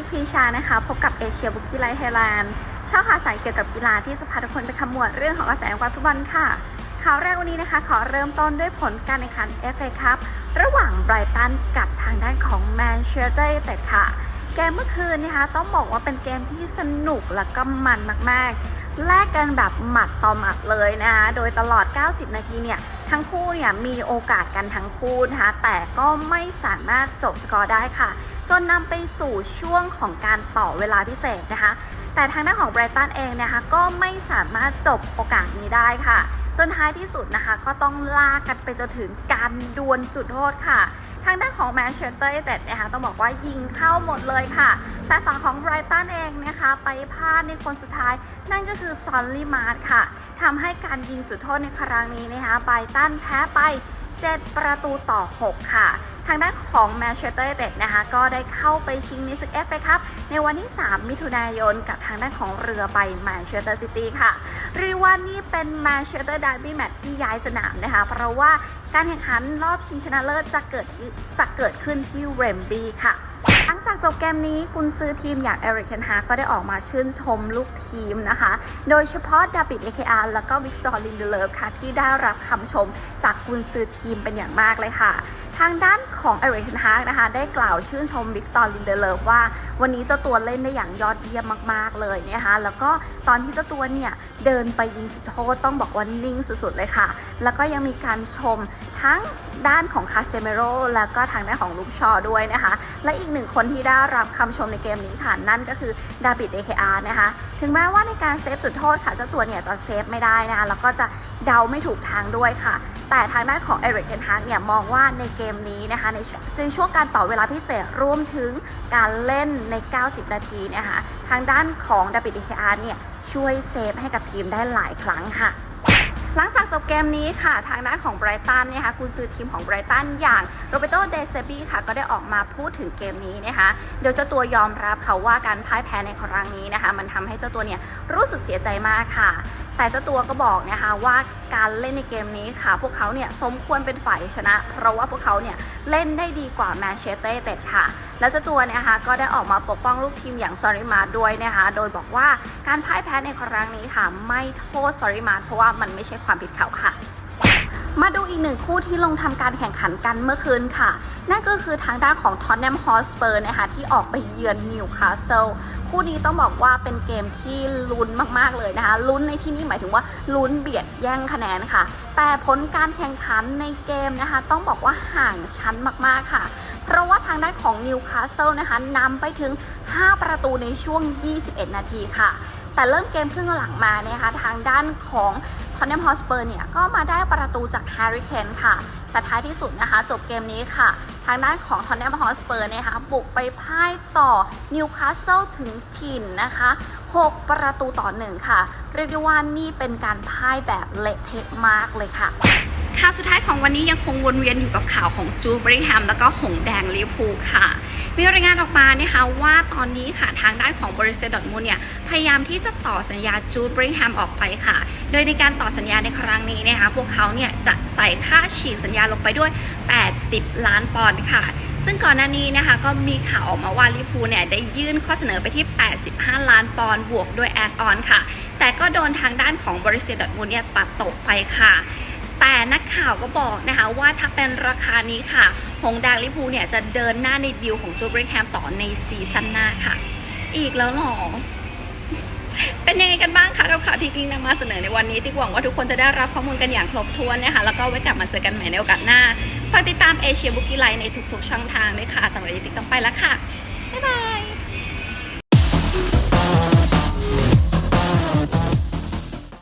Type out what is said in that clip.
จิกพีชานะคะ พบกับเอเชียบุกกี้ไลท์ไทยแลนด์ช่องข่าวสารเกี่ยวกับกีฬาที่จะพาทุกคนไปขมวดเรื่องของกระแสวงการฟุตบอลค่ะ ข่าวแรกวันนี้นะคะ ขอเริ่มต้นด้วยผลการแข่งขัน FA Cup ระหว่างไบรตันกับทางด้านของแมนเชสเตอร์ยูไนเต็ดค่ะ เกมเมื่อคืนนะคะต้องบอกว่าเป็นเกมที่สนุกและก็มันมากๆ แลกกันแบบหมัดต่อหมัดเลยนะคะโดยตลอด 90 นาทีเนี่ย ทั้งคู่เนี่ยมีโอกาสกันทั้งคู่นะคะแต่ก็ไม่สามารถจบสกอร์ได้ค่ะ จนนำไปสู่ช่วงของการต่อเวลาพิเศษนะคะ แต่ทางด้านของไบรตันเองนะคะก็ไม่สามารถจบโอกาสนี้ได้ค่ะ จนท้ายที่สุดนะคะก็ต้องลากกันไปจนถึงการดวลจุดโทษค่ะ ทางด้านของแมนเชสเตอร์ยูไนเต็ดนะคะต้องบอกว่ายิงเข้าหมดเลยค่ะ แต่ฝั่งของไบรตันเองนะคะไปพลาดในคนสุดท้าย นั่นก็คือซอนลีมาร์ค่ะทำให้การยิงจุดโทษในครั้งนี้นะคะไบรตันแพ้ไป 7 ประตูต่อ 6 ค่ะ ทางด้านของแมนเชสเตอร์ยูไนเต็ดนะคะ ก็ได้เข้าไปชิงในศึกเอฟเอครับ ในวันที่ 3 มิถุนายน กับทางด้านของเรือใบแมนเชสเตอร์ซิตี้ค่ะเรียกว่านี่เป็นแมนเชสเตอร์ดาร์บี้แมตช์ที่ย้ายสนามนะคะ เพราะว่าการแข่งขันรอบชิงชนะเลิศจะเกิดจะเกิดขึ้นที่เรมบีค่ะ ลังจากจบเกมนี้กุนซือทีมอย่างเอริกเคนฮาก็ได้ออกมาชื่นชมลูกทีมนะคะ โดยเฉพาะดาบิดเอเคอาร์แล้วก็วิกตอร์ลินเดเลฟค่ะ ที่ได้รับคำชมจากกุนซือทีมเป็นอย่างมากเลยค่ะ ทางด้านของเอริกเคนฮานะคะ ได้กล่าวชื่นชมวิกตอร์ลินเดเลฟว่า วันนี้เจ้าตัวเล่นได้อย่างยอดเยี่ยมมาก ๆ เลยนะคะแล้วก็ตอนที่เจ้าตัวเนี่ยเดินไปยิงจุดโทษต้องบอกว่านิ่งสุดๆเลยค่ะ แล้วก็ยังมีการชมทั้งด้านของคาเซเมโรแล้วก็ทางด้านของลูกชอด้วยนะคะ และอีกหนึ่งคนนที่ได้รับคำชมในเกมนี้ค่ะ นั่นก็คือดาบิดเอเคอาร์นะคะ ถึงแม้ว่าในการเซฟจุดโทษค่ะเจ้าตัวเนี่ยจะเซฟไม่ได้นะคะแล้วก็จะเดาไม่ถูกทางด้วยค่ะ แต่ทางด้านของเอริกเทนฮากเนี่ยมองว่าในเกมนี้นะคะในช่วงในช่วงการต่อเวลาพิเศษรวมถึงการเล่นใน 90 นาทีเนะคะทางด้านของดาบิดเอเคอาร์เนี่ยช่วยเซฟให้กับทีมได้หลายครั้งค่ะ หลังจากจบเกมนี้ค่ะ ทางด้านของไบรตันเนี่ยค่ะกุนซือทีมของไบรตันอย่างโรเบโตเดเซบีค่ะ ก็ได้ออกมาพูดถึงเกมนี้นะคะเดี๋ยวเจ้าตัวยอมรับค่ะว่าการพ่ายแพ้ในครั้งนี้นะคะ มันทำให้เจ้าตัวเนี่ยรู้สึกเสียใจมากค่ะ แต่เจ้าตัวก็บอกนะคะว่าการเล่นในเกมนี้ค่ะ พวกเขาเนี่ยสมควรเป็นฝ่ายชนะ เพราะว่าพวกเขาเนี่ยเล่นได้ดีกว่าแมนเชสเตอร์เต็ดค่ะและเจ้าตัวเนี่ยนะคะก็ได้ออกมาปกป้องลูกทีมอย่างซอริมาด้วยนะคะโดยบอกว่าการพ่ายแพ้ในครั้งนี้ค่ะ ไม่โทษซอริมาเพราะว่ามันไม่ใช่ความผิดเขาค่ะ มาดูอีกหนึ่งคู่ที่ลงทำการแข่งขันกันเมื่อคืนค่ะ นั่นก็คือทางด้านของท็อตแนมฮอสเปอร์นะคะที่ออกไปเยือนนิวคาสเซิลคู่นี้ต้องบอกว่าเป็นเกมที่ลุ้นมากๆเลยนะคะลุ้นในที่นี้หมายถึงว่าลุ้นเบียดแย่งคะแนนค่ะ แต่ผลการแข่งขันในเกมนะคะ ต้องบอกว่าห่างชั้นมากๆค่ะเพราะว่าทางด้านของนิวคาสเซิลนะคะนำไปถึง 5 ประตูในช่วง 21 นาทีค่ะ แต่เริ่มเกมครึ่งหลังมานะคะทางด้านของ ทอนเนมฮอสเปอร์เนี่ยก็มาได้ประตูจากแฮร์รี่เคนค่ะแต่ท้ายที่สุดนะคะ จบเกมนี้ค่ะ ทางด้านของทอนเนมฮอสเปอร์นะคะบุกไปพ่ายต่อนิวคาสเซิลถึงถิ่นนะคะ 6 ประตูต่อหนึ่งค่ะ เรียกได้ว่านี่เป็นการพ่ายแบบเละเทะมากเลยค่ะข่าวสุดท้ายของวันนี้ยังคงวนเวียนอยู่กับข่าวของจูบริแฮมแล้วก็หงแดงลิเวอร์พูลค่ะ มีรายงานออกมานะคะว่าตอนนี้ค่ะทางด้านของบริษัทดอทมูลเนี่ยพยายามที่จะต่อสัญญาจูดบริแฮมออกไปค่ะ โดยในการต่อสัญญาในครั้งนี้นะคะพวกเขาเนี่ยจะใส่ค่าฉีกสัญญาลงไปด้วย 80 ล้านปอนด์ค่ะ ซึ่งก่อนหน้านี้นะคะก็มีข่าวออกมาว่าลิพูเนี่ยได้ยื่นข้อเสนอไปที่ 85 ล้านปอนด์บวกด้วยแอดออนค่ะ แต่ก็โดนทางด้านของบริษัทดอทมูลเนี่ยปัดตกไปค่ะแต่นักข่าวก็บอกนะคะว่าถ้าเป็นราคานี้ค่ะ หงแดงลิพูเนี่ยจะเดินหน้าในดีลของจูบริแฮมต่อในซีซั่นหน้าค่ะ อีกแล้วหรอ เป็นยังไงกันบ้างคะกับข่าวที่กิ๊งนำมาเสนอในวันนี้ติ๊กหวังว่าทุกคนจะได้รับข้อมูลกันอย่างครบถ้วนนะคะแล้วก็ไว้กลับมาเจอกันใหม่ในโอกาสหน้าฝากติดตามเอเชียบุกี้ไลน์ในทุกๆช่องทางด้วยค่ะสำหรับยี่ติ๊กต้องไปแล้วค่ะบ๊ายบาย